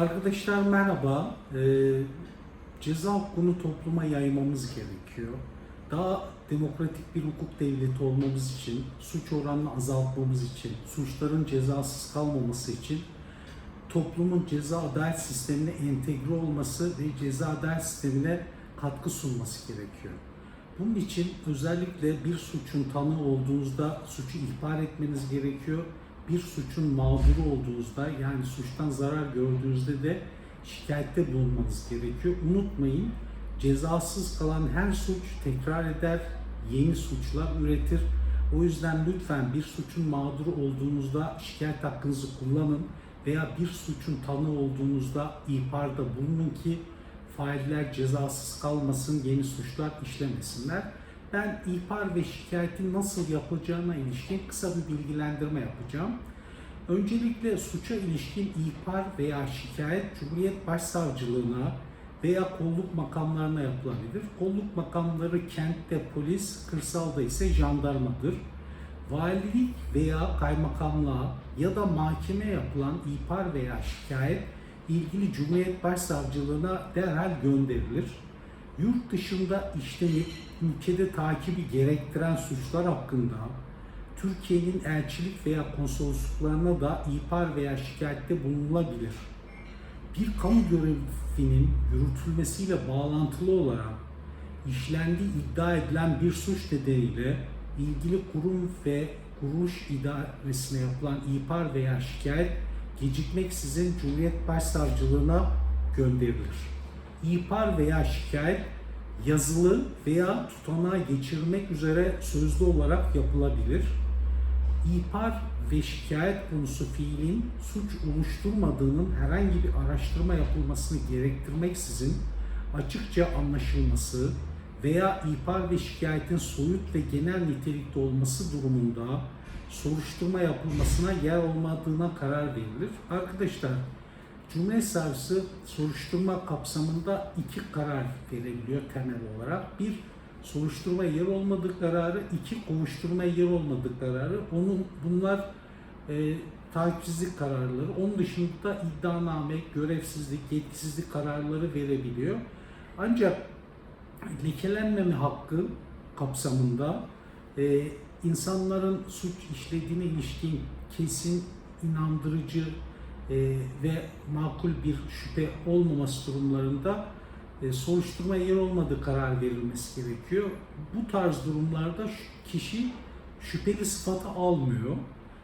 Arkadaşlar merhaba. Ee, ceza hukukunu topluma yaymamız gerekiyor. Daha demokratik bir hukuk devleti olmamız için, suç oranını azaltmamız için, suçların cezasız kalmaması için toplumun ceza adalet sistemine entegre olması ve ceza adalet sistemine katkı sunması gerekiyor. Bunun için özellikle bir suçun tanığı olduğunuzda suçu ihbar etmeniz gerekiyor. Bir suçun mağduru olduğunuzda yani suçtan zarar gördüğünüzde de şikayette bulunmanız gerekiyor. Unutmayın cezasız kalan her suç tekrar eder, yeni suçlar üretir. O yüzden lütfen bir suçun mağduru olduğunuzda şikayet hakkınızı kullanın veya bir suçun tanığı olduğunuzda ihbarda bulunun ki failler cezasız kalmasın, yeni suçlar işlemesinler. Ben ihbar ve şikayetin nasıl yapılacağına ilişkin kısa bir bilgilendirme yapacağım. Öncelikle suça ilişkin ihbar veya şikayet Cumhuriyet Başsavcılığına veya kolluk makamlarına yapılabilir. Kolluk makamları kentte polis, kırsalda ise jandarmadır. Valilik veya kaymakamlığa ya da mahkeme yapılan ihbar veya şikayet ilgili Cumhuriyet Başsavcılığına derhal gönderilir. Yurt dışında işlenip ülkede takibi gerektiren suçlar hakkında Türkiye'nin elçilik veya konsolosluklarına da ihbar veya şikayette bulunulabilir. Bir kamu görevinin yürütülmesiyle bağlantılı olarak işlendiği iddia edilen bir suç nedeniyle ilgili kurum ve kuruluş idaresine yapılan ihbar veya şikayet gecikmeksizin Cumhuriyet Başsavcılığına gönderilir. İhbar veya şikayet yazılı veya tutanağa geçirmek üzere sözlü olarak yapılabilir. İhbar ve şikayet konusu fiilin suç oluşturmadığının herhangi bir araştırma yapılmasını gerektirmeksizin açıkça anlaşılması veya ihbar ve şikayetin soyut ve genel nitelikte olması durumunda soruşturma yapılmasına yer olmadığına karar verilir. Arkadaşlar Cumhuriyet Savcısı soruşturma kapsamında iki karar verebiliyor temel olarak. Bir, soruşturma yer olmadığı kararı, iki, kovuşturma yer olmadığı kararı. Onun, bunlar e, takipsizlik kararları. Onun dışında iddianame, görevsizlik, yetkisizlik kararları verebiliyor. Ancak lekelenmeme hakkı kapsamında e, insanların suç işlediğine ilişkin kesin, inandırıcı e, ve makul bir şüphe olmaması durumlarında e, soruşturma yer olmadığı karar verilmesi gerekiyor. Bu tarz durumlarda kişi şüpheli sıfatı almıyor.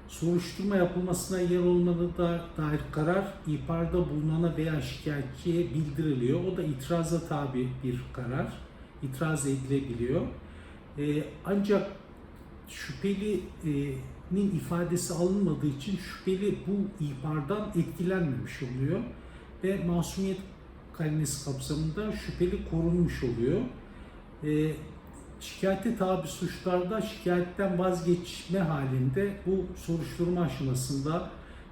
Soruşturma yapılmasına yer olmadığı da dair karar ihbarda bulunana veya şikayetçiye bildiriliyor. O da itiraza tabi bir karar. İtiraz edilebiliyor. E, ancak şüphelinin ifadesi alınmadığı için şüpheli bu ihbardan etkilenmemiş oluyor ve masumiyet karinesi kapsamında şüpheli korunmuş oluyor. E, şikayete tabi suçlarda şikayetten vazgeçme halinde bu soruşturma aşamasında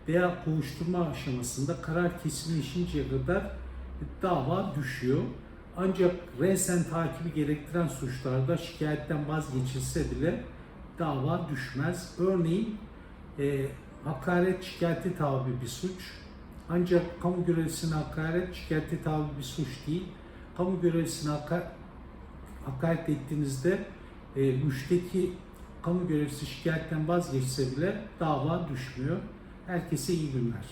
veya kovuşturma aşamasında karar kesinleşinceye kadar dava düşüyor. Ancak resen takibi gerektiren suçlarda şikayetten vazgeçilse bile dava düşmez. Örneğin e, hakaret şikayete tabi bir suç. Ancak kamu görevlisine hakaret şikayete tabi bir suç değil. Kamu görevlisine haka- hakaret ettiğinizde e, müşteki kamu görevlisi şikayetten vazgeçse bile dava düşmüyor. Herkese iyi günler.